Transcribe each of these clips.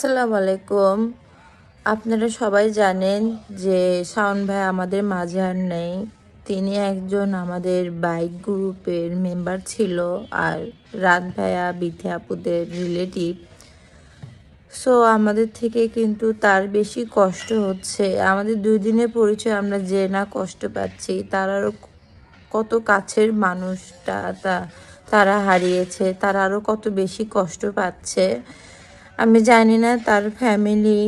আসসালামু আলাইকুম। আপনারা সবাই জানেন যে শাওন ভাই আমাদের মাঝে আর নেই। তিনি একজন আমাদের বাইক গ্রুপের মেম্বার ছিল আর রাত ভাইয়া, বিথে আপুদের রিলেটিভ। সো আমাদের থেকে কিন্তু তার বেশি কষ্ট হচ্ছে। আমাদের দুই দিনের পরিচয় আমরা যে না কষ্ট পাচ্ছি, তার আরও কত কাছের মানুষটা তা, তারা হারিয়েছে, তারা আরও কত বেশি কষ্ট পাচ্ছে। আমি জানি না তার ফ্যামিলি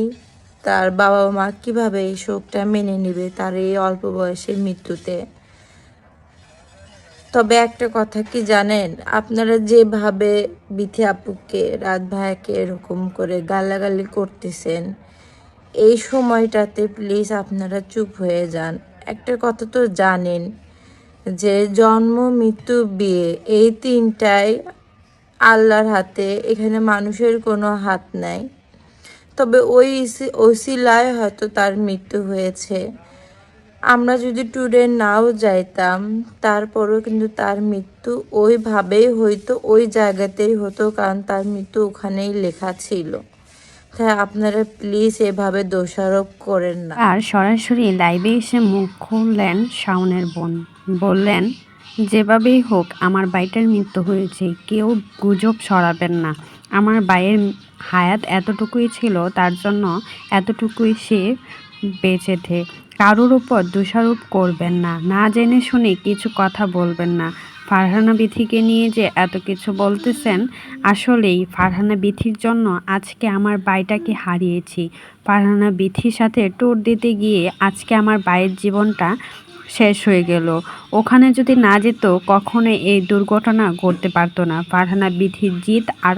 তার বাবা মা কীভাবে এই শোকটা মেনে নেবে তার এই অল্প বয়সের মৃত্যুতে। তবে একটা কথা কি জানেন? আপনারা যেভাবে বিথি আপুকে রাত ভাইয়াকে এরকম করে গালাগালি করতেছেন, এই সময়টাতে প্লিজ আপনারা চুপ হয়ে যান। একটা কথা তো জানেন যে জন্ম, মৃত্যু, বিয়ে, এই তিনটাই আল্লাহর হাতে, এখানে মানুষের কোনো হাত নাই। তবে ওই ওসিলায় হয়তো তার মৃত্যু হয়েছে। আমরা যদি ট্যুরে নাও যাইতাম, তারপরেও কিন্তু তার মৃত্যু ওইভাবেই হয়তো ওই জায়গাতেই হতো, কারণ তার মৃত্যু ওখানেই লেখা ছিল। তাই আপনারা প্লিজ এভাবে দোষারোপ করেন না। আর সরাসরি লাইভে এসে মুখ খুললেন শাওনের বোন। বললেন যেভাবেই হোক, আমার বাইটার মৃত্যু হয়েছে। কেউ গুজব সরাবেন না। আমার বাইয়ের হায়াত এতটুকুই ছিল, তার জন্য এতটুকুই সে বেঁচেছে। কারোর উপর দোষারোপ করবেন না। না জেনে শুনে কিছু কথা বলবেন না। ফারহানা বিথিকে নিয়ে যে এত কিছু বলতেছেন, আসলেই ফারহানা বিথির জন্য আজকে আমার বাইটাকে হারিয়েছি। ফারহানা বিথির সাথে ট্যুর দিতে গিয়ে আজকে আমার বাইয়ের জীবনটা শেষ হয়ে গেল। ওখানে যদি না যেত, কখনোই এই দুর্ঘটনা ঘটতে পারতো না। ফারহানা বিধির জিত আর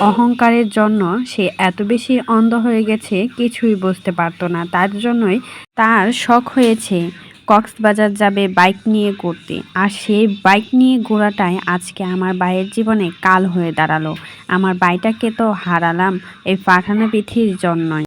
অহংকারের জন্য সে এত বেশি অন্ধ হয়ে গেছে, কিছুই বুঝতে পারতো না। তার জন্যই তার শখ হয়েছে কক্সবাজার যাবে বাইক নিয়ে ঘুরতে। আর সেই বাইক নিয়ে ঘোরাটাই আজকে আমার বাইয়ের জীবনে কাল হয়ে দাঁড়াল। আমার বাইটাকে তো হারালাম এই ফারহানা বিথির জন্যই।